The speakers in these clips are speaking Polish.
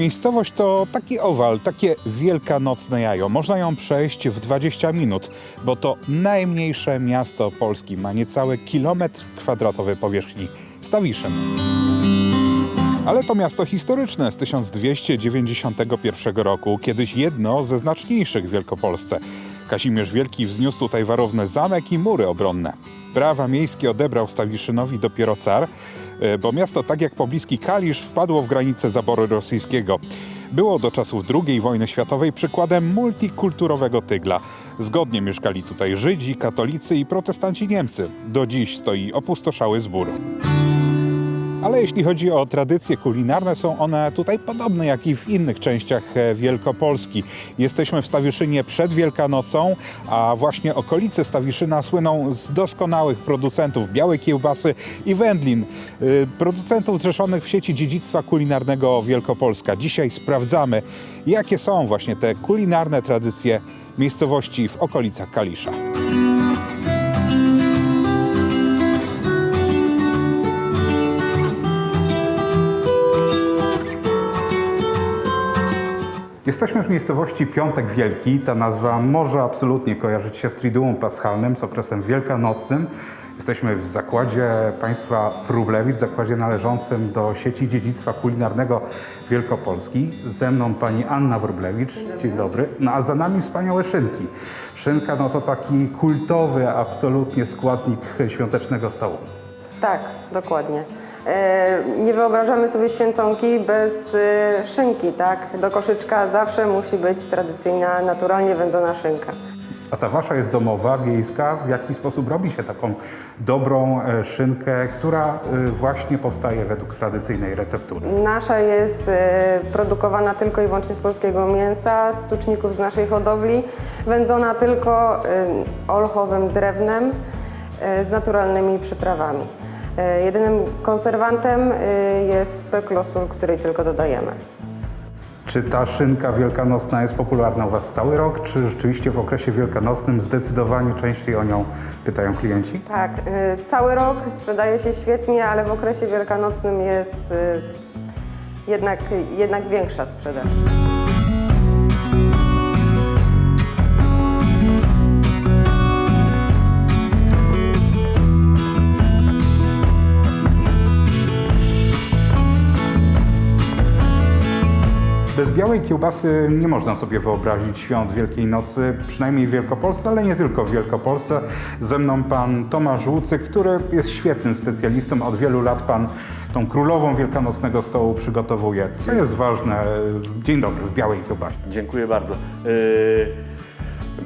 Miejscowość to taki owal, takie wielkanocne jajo. Można ją przejść w 20 minut, bo to najmniejsze miasto Polski. Ma niecały kilometr kwadratowy powierzchni. Stawiszyn. Ale to miasto historyczne z 1291 roku, kiedyś jedno ze znaczniejszych w Wielkopolsce. Kazimierz Wielki wzniósł tutaj warowny zamek i mury obronne. Prawa miejskie odebrał Stawiszynowi dopiero car, bo miasto, tak jak pobliski Kalisz, wpadło w granice zaboru rosyjskiego. Było do czasów II wojny światowej przykładem multikulturowego tygla. Zgodnie mieszkali tutaj Żydzi, katolicy i protestanci Niemcy. Do dziś stoi opustoszały zbór. Ale jeśli chodzi o tradycje kulinarne, są one tutaj podobne jak i w innych częściach e, Wielkopolski. Jesteśmy w Stawiszynie przed Wielkanocą, a właśnie okolice Stawiszyna słyną z doskonałych producentów białej kiełbasy i wędlin. y, Producentów zrzeszonych w sieci dziedzictwa kulinarnego Wielkopolska. Dzisiaj sprawdzamy, jakie są właśnie te kulinarne tradycje miejscowości w okolicach Kalisza. Jesteśmy w miejscowości Piątek Wielki. Ta nazwa może absolutnie kojarzyć się z Triduum Paschalnym, z okresem wielkanocnym. Jesteśmy w zakładzie państwa Wróblewicz, zakładzie należącym do sieci dziedzictwa kulinarnego Wielkopolski. Ze mną pani Anna Wróblewicz. Dzień dobry. No a za nami wspaniałe szynki. Szynka no to taki kultowy absolutnie składnik świątecznego stołu. Tak, dokładnie. E, Nie wyobrażamy sobie święconki bez e, szynki, tak? Do koszyczka zawsze musi być tradycyjna, naturalnie wędzona szynka. A ta wasza jest domowa, wiejska. W jaki sposób robi się taką dobrą e, szynkę, która właśnie powstaje według tradycyjnej receptury? Nasza jest produkowana tylko i wyłącznie z polskiego mięsa, z tuczników z naszej hodowli, wędzona tylko olchowym drewnem z naturalnymi przyprawami. E, Jedynym konserwantem e, jest peklosul, której tylko dodajemy. Czy ta szynka wielkanocna jest popularna u was cały rok, czy rzeczywiście w okresie wielkanocnym zdecydowanie częściej o nią pytają klienci? Tak, y, cały rok sprzedaje się świetnie, ale w okresie wielkanocnym jest jednak, jednak większa sprzedaż. Bez białej kiełbasy nie można sobie wyobrazić świąt Wielkiej Nocy, przynajmniej w Wielkopolsce, ale nie tylko w Wielkopolsce. Ze mną pan Tomasz Łucyk, który jest świetnym specjalistą. Od wielu lat pan tą królową wielkanocnego stołu przygotowuje. Co jest ważne, dzień dobry, w białej kiełbasie? Dziękuję bardzo. Yy,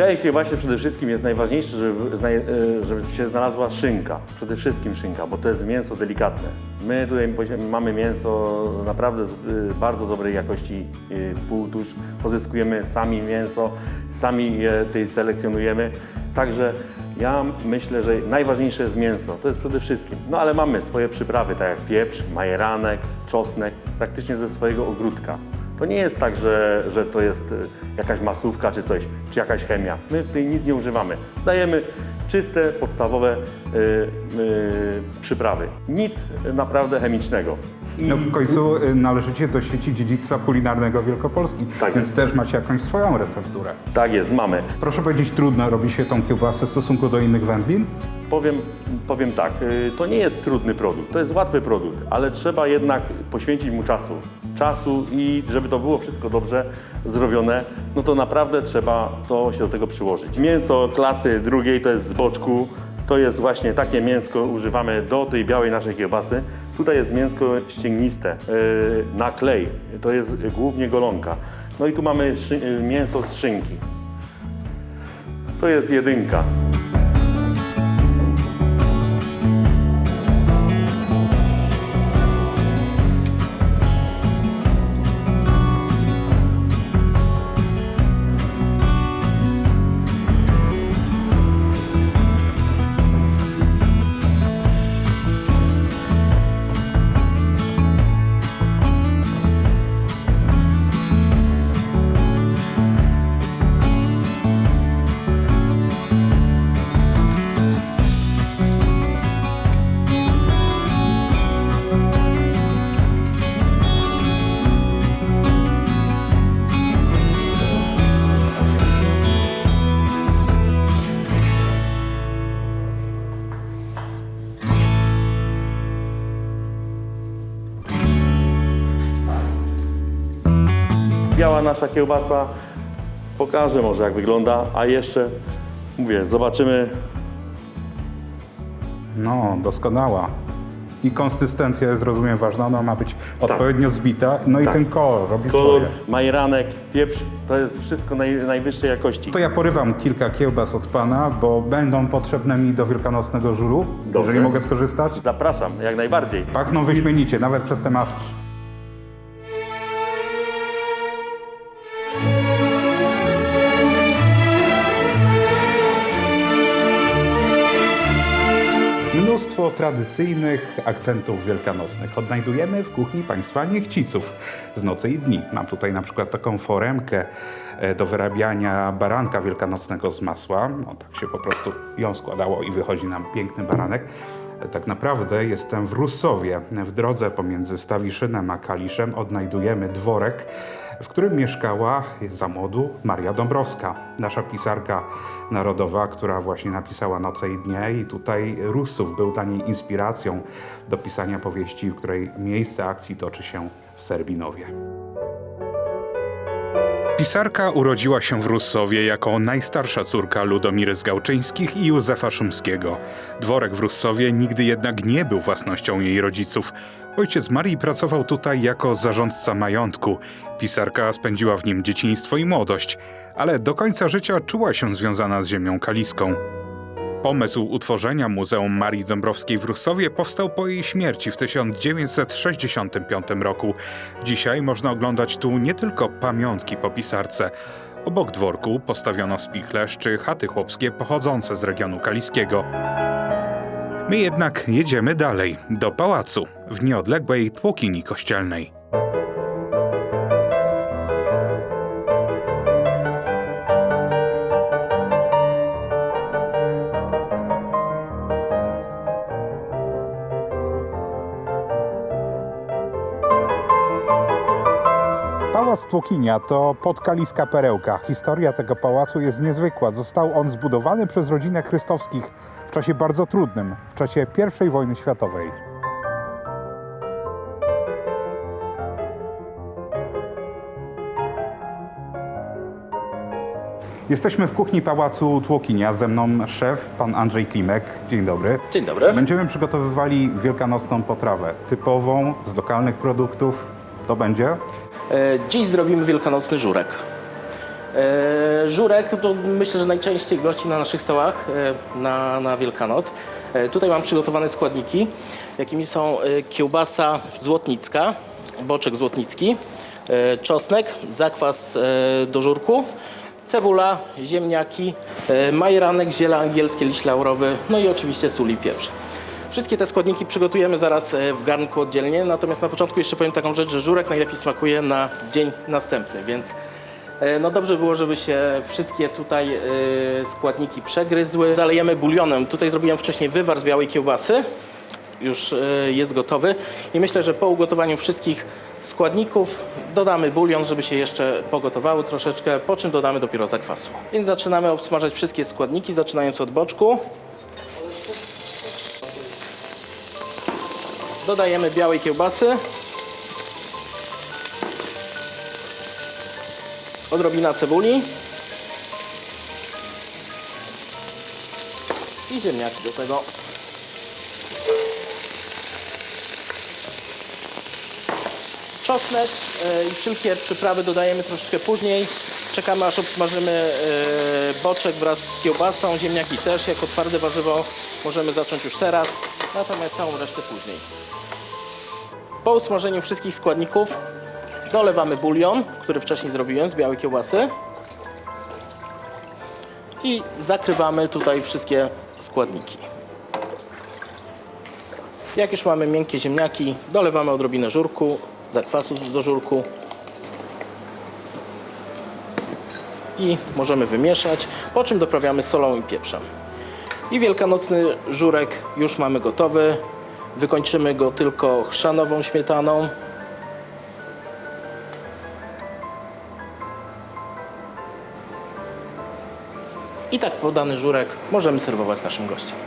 W białej kiełbasie przede wszystkim jest najważniejsze, żeby, yy, żeby się znalazła szynka. Przede wszystkim szynka, bo to jest mięso delikatne. My tutaj mamy mięso naprawdę z yy, bardzo dobrej jakości yy, półtusz. Pozyskujemy sami mięso, sami je tutaj selekcjonujemy. Także ja myślę, że najważniejsze jest mięso. To jest przede wszystkim. No ale mamy swoje przyprawy, tak jak pieprz, majeranek, czosnek, praktycznie ze swojego ogródka. To nie jest tak, że, że to jest y, jakaś masówka czy coś, czy jakaś chemia. My w tej nic nie używamy. Dajemy czyste, podstawowe y, y, przyprawy. Nic naprawdę chemicznego. No w końcu y, należycie do sieci dziedzictwa kulinarnego Wielkopolski, Tak więc jest. też macie jakąś swoją recepturę. tak jest, mamy. Proszę powiedzieć, trudno robi się tą kiełbasę w stosunku do innych wędlin? Powiem, powiem tak, y, to nie jest trudny produkt, to jest łatwy produkt, ale trzeba jednak poświęcić mu czasu. Czasu i żeby to było wszystko dobrze zrobione, no to naprawdę trzeba to się do tego przyłożyć. Mięso klasy drugiej to jest z boczku, to jest właśnie takie mięsko używamy do tej białej naszej kiełbasy. Tutaj jest mięsko ścięgniste y, na klej, to jest głównie golonka. No i tu mamy mięso z szynki. To jest jedynka. Biała nasza kiełbasa. Pokażę może jak wygląda, a jeszcze mówię, zobaczymy No, doskonała. I konsystencja jest, rozumiem, ważna. Ona ma być odpowiednio zbita. No i Tak. ten kolor robi kolor, swoje. majeranek, pieprz, to jest wszystko naj, najwyższej jakości. To ja porywam kilka kiełbas od Pana, bo będą potrzebne mi do wielkanocnego żuru. Dobrze. Jeżeli mogę skorzystać. Zapraszam, jak najbardziej. Pachną wyśmienicie, nawet przez te maski. Tradycyjnych akcentów wielkanocnych odnajdujemy w kuchni państwa Niechciców z nocy i dni. Mam tutaj na przykład taką foremkę e, do wyrabiania baranka wielkanocnego z masła. No, tak się po prostu ją składało i wychodzi nam piękny baranek. E, Tak naprawdę jestem w Russowie. W drodze pomiędzy Stawiszynem a Kaliszem odnajdujemy dworek, w którym mieszkała za młodu Maria Dąbrowska, nasza pisarka narodowa, która właśnie napisała Noce i Dnie i tutaj Rusów był dla niej inspiracją do pisania powieści, w której miejsce akcji toczy się w Serbinowie. Pisarka urodziła się w Russowie jako najstarsza córka Ludomiry Gałczyńskich i Józefa Szumskiego. Dworek w Russowie nigdy jednak nie był własnością jej rodziców. Ojciec Marii pracował tutaj jako zarządca majątku. Pisarka spędziła w nim dzieciństwo i młodość, ale do końca życia czuła się związana z ziemią kaliską. Pomysł utworzenia Muzeum Marii Dąbrowskiej w Russowie powstał po jej śmierci w 1965 roku. Dzisiaj można oglądać tu nie tylko pamiątki po pisarce. Obok dworku postawiono spichlerz czy chaty chłopskie pochodzące z regionu kaliskiego. My jednak jedziemy dalej, do pałacu, w nieodległej tłokini kościelnej. Pałac Tłokinia to podkaliska perełka. Historia tego pałacu jest niezwykła. Został on zbudowany przez rodzinę Chrystowskich w czasie bardzo trudnym, w czasie I wojny światowej. Jesteśmy w kuchni Pałacu Tłokinia. Ze mną szef, pan Andrzej Klimek. Dzień dobry. Dzień dobry. Będziemy przygotowywali wielkanocną potrawę, typową, z lokalnych produktów. To będzie? E, Dziś zrobimy wielkanocny żurek. E, Żurek to myślę, że najczęściej gości na naszych stołach e, na, na Wielkanoc. Tutaj mam przygotowane składniki, jakimi są kiełbasa złotnicka, boczek złotnicki, czosnek, zakwas do żurku, cebula, ziemniaki, majeranek, ziele angielskie, liść laurowy, no i oczywiście sól i pieprz. Wszystkie te składniki przygotujemy zaraz e, w garnku oddzielnie, natomiast na początku jeszcze powiem taką rzecz, że żurek najlepiej smakuje na dzień następny, więc e, no dobrze było, żeby się wszystkie tutaj e, składniki przegryzły. Zalejemy bulionem. Tutaj zrobiłem wcześniej wywar z białej kiełbasy. Już jest gotowy i myślę, że po ugotowaniu wszystkich składników dodamy bulion, żeby się jeszcze pogotowały troszeczkę, po czym dodamy dopiero zakwasu. Więc zaczynamy obsmażać wszystkie składniki, zaczynając od boczku. Dodajemy białej kiełbasy. Odrobina cebuli. I ziemniaki do tego. Czosnek e, i wszelkie przyprawy dodajemy troszeczkę później. Czekamy aż obsmażymy e, boczek wraz z kiełbasą, ziemniaki też jako twarde warzywo możemy zacząć już teraz, natomiast całą resztę później. Po usmażeniu wszystkich składników dolewamy bulion, który wcześniej zrobiłem z białej kiełbasy i zakrywamy tutaj wszystkie składniki. Jak już mamy miękkie ziemniaki, dolewamy odrobinę żurku, zakwasu do żurku i możemy wymieszać, po czym doprawiamy solą i pieprzem. I wielkanocny żurek już mamy gotowy. Wykończymy go tylko chrzanową śmietaną. I tak podany żurek możemy serwować naszym gościom.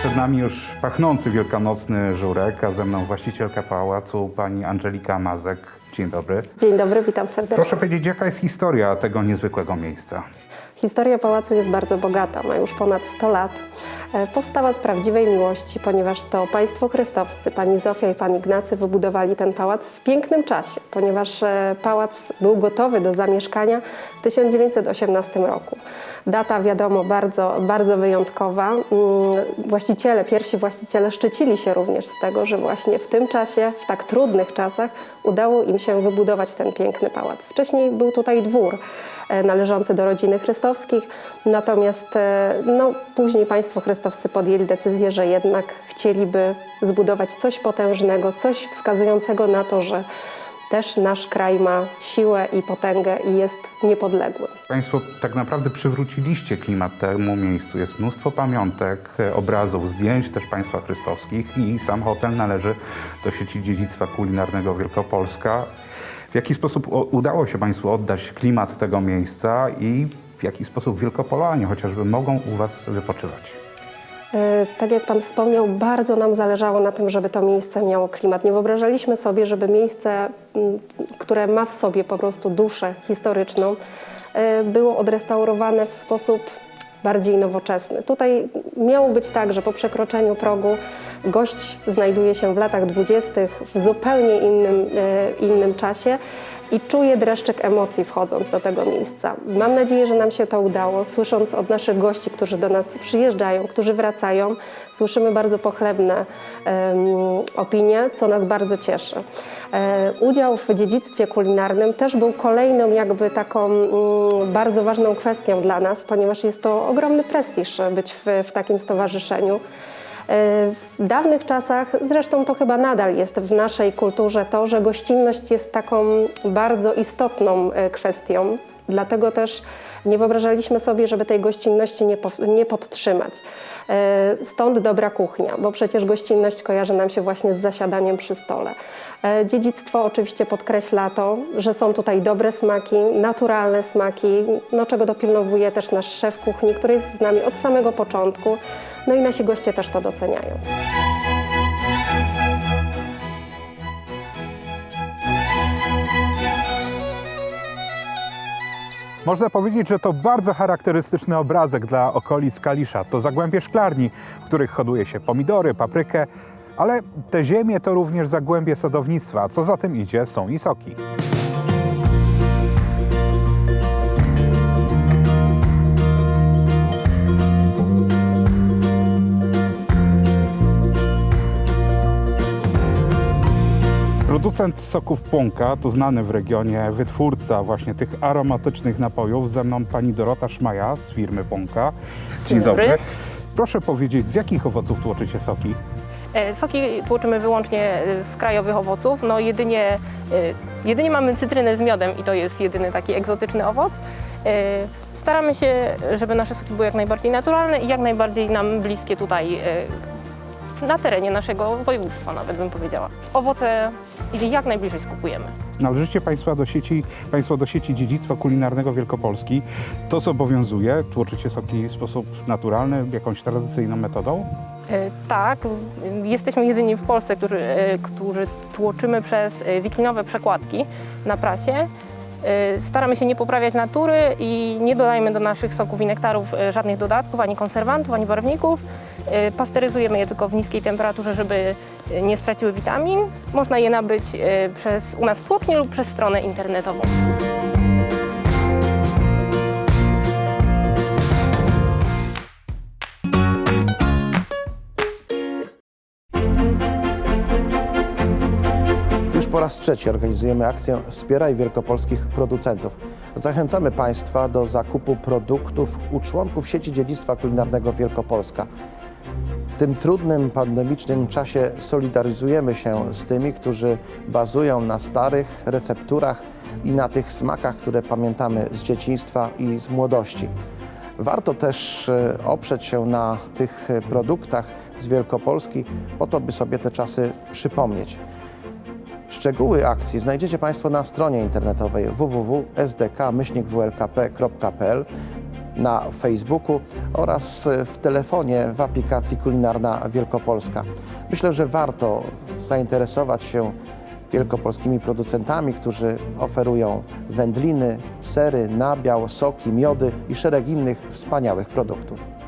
Przed nami już pachnący wielkanocny żurek, a ze mną właścicielka pałacu, pani Angelika Mazek. Dzień dobry. Dzień dobry, witam serdecznie. Proszę powiedzieć, jaka jest historia tego niezwykłego miejsca? Historia pałacu jest bardzo bogata, ma już ponad 100 lat. E, Powstała z prawdziwej miłości, ponieważ to państwo krystowscy, pani Zofia i pan Ignacy wybudowali ten pałac w pięknym czasie, ponieważ e, pałac był gotowy do zamieszkania w 1918 roku. Data wiadomo bardzo, bardzo wyjątkowa. Mm, Właściciele, pierwsi właściciele szczycili się również z tego, że właśnie w tym czasie, w tak trudnych czasach udało im się wybudować ten piękny pałac. Wcześniej był tutaj dwór e, należący do rodziny chrystowskich, natomiast e, no, później państwo chrystowscy podjęli decyzję, że jednak chcieliby zbudować coś potężnego, coś wskazującego na to, że też nasz kraj ma siłę i potęgę i jest niepodległy. Państwo tak naprawdę przywróciliście klimat temu miejscu. Jest mnóstwo pamiątek, obrazów, zdjęć też państwa chrystowskich i sam hotel należy do sieci dziedzictwa kulinarnego Wielkopolska. W jaki sposób udało się Państwu oddać klimat tego miejsca i w jaki sposób Wielkopolanie chociażby mogą u Was wypoczywać? E, Tak jak Pan wspomniał, bardzo nam zależało na tym, żeby to miejsce miało klimat. Nie wyobrażaliśmy sobie, żeby miejsce, które ma w sobie po prostu duszę historyczną, e, było odrestaurowane w sposób bardziej nowoczesny. Tutaj miało być tak, że po przekroczeniu progu gość znajduje się w latach dwudziestych w zupełnie innym, e, innym czasie i czuje dreszczyk emocji wchodząc do tego miejsca. Mam nadzieję, że nam się to udało. Słysząc od naszych gości, którzy do nas przyjeżdżają, którzy wracają, słyszymy bardzo pochlebne em, opinie, co nas bardzo cieszy. E, udział w dziedzictwie kulinarnym też był kolejną jakby taką mm, bardzo ważną kwestią dla nas, ponieważ jest to ogromny prestiż być w, w takim stowarzyszeniu. W dawnych czasach, zresztą to chyba nadal jest w naszej kulturze to, że gościnność jest taką bardzo istotną e, kwestią. Dlatego też nie wyobrażaliśmy sobie, żeby tej gościnności nie, nie podtrzymać. E, Stąd dobra kuchnia, bo przecież gościnność kojarzy nam się właśnie z zasiadaniem przy stole. E, Dziedzictwo oczywiście podkreśla to, że są tutaj dobre smaki, naturalne smaki, no czego dopilnowuje też nasz szef kuchni, który jest z nami od samego początku. No i nasi goście też to doceniają. Można powiedzieć, że to bardzo charakterystyczny obrazek dla okolic Kalisza. To zagłębie szklarni, w których hoduje się pomidory, paprykę, ale te ziemie to również zagłębie sadownictwa, co za tym idzie, są i soki. Producent soków Płonka to znany w regionie wytwórca właśnie tych aromatycznych napojów. Ze mną pani Dorota Szmaja z firmy Płonka. Dzień dobry. Proszę powiedzieć, z jakich owoców tłoczycie soki? E, Soki tłoczymy wyłącznie e, z krajowych owoców. No jedynie, e, jedynie mamy cytrynę z miodem i to jest jedyny taki egzotyczny owoc. Staramy się, żeby nasze soki były jak najbardziej naturalne i jak najbardziej nam bliskie tutaj na terenie naszego województwa nawet bym powiedziała. Owoce jak najbliżej skupujemy. Należycie Państwa do sieci, Państwo do sieci dziedzictwa kulinarnego Wielkopolski. To zobowiązuje, tłoczycie soki w sposób naturalny, jakąś tradycyjną metodą? E, Tak, jesteśmy jedyni w Polsce, którzy, e, którzy tłoczymy przez e, wiklinowe przekładki na prasie. Staramy się nie poprawiać natury i nie dodajemy do naszych soków i nektarów żadnych dodatków, ani konserwantów, ani barwników. E, Pasteryzujemy je tylko w niskiej temperaturze, żeby nie straciły witamin. Można je nabyć e, przez, u nas w tłoczni lub przez stronę internetową. Po raz trzeci organizujemy akcję Wspieraj wielkopolskich producentów. Zachęcamy Państwa do zakupu produktów u członków sieci dziedzictwa kulinarnego Wielkopolska. W tym trudnym pandemicznym czasie solidaryzujemy się z tymi, którzy bazują na starych recepturach i na tych smakach, które pamiętamy z dzieciństwa i z młodości. Warto też e, oprzeć się na tych produktach z Wielkopolski, po to, by sobie te czasy przypomnieć. Szczegóły akcji znajdziecie Państwo na stronie internetowej www.sdk-wlkp.pl. na Facebooku oraz w telefonie w aplikacji Kulinarna Wielkopolska. Myślę, że warto zainteresować się wielkopolskimi producentami, którzy oferują wędliny, sery, nabiał, soki, miody i szereg innych wspaniałych produktów.